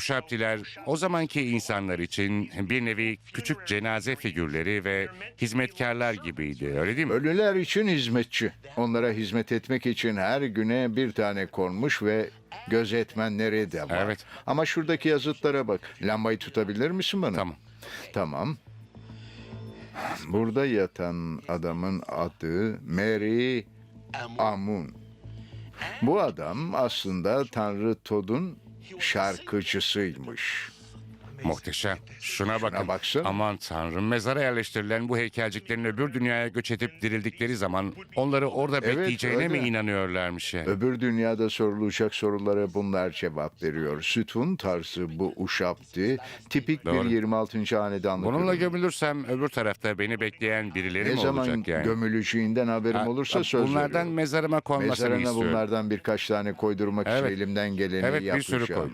Uşaptiler o zamanki insanlar için bir nevi küçük cenaze figürleri ve hizmetkarlar gibiydi öyle değil mi? Ölüler için hizmetçi. Onlara hizmet etmek için her güne bir tane konmuş ve gözetmenleri de var. Evet. Ama şuradaki yazıtlara bak. Lambayı tutabilir misin bana? Tamam. Tamam. Burada yatan adamın adı Mary Amun. Bu adam aslında Tanrı Tod'un şarkıcısıymış. Muhteşem. Şuna bakın. baksana. Aman tanrım mezara yerleştirilen bu heykelciklerin öbür dünyaya göç edip dirildikleri zaman onları orada bekleyeceğine mi öyle. inanıyorlarmış yani? Öbür dünyada sorulacak sorulara bunlar cevap veriyor. Sütun tarzı bu uşaptı. Tipik Doğru. bir 26. hanedanlık. Bununla ürünü. gömülürsem öbür tarafta beni bekleyen birileri ne mi zaman olacak yani? gömüleceğinden haberim Ha, olursa söz Bunlardan veriyorum. mezarıma konmasını Mezarına istiyorum. bunlardan birkaç tane koydurmak Evet. için elimden geleni Evet bir yapacağım. sürü koydur.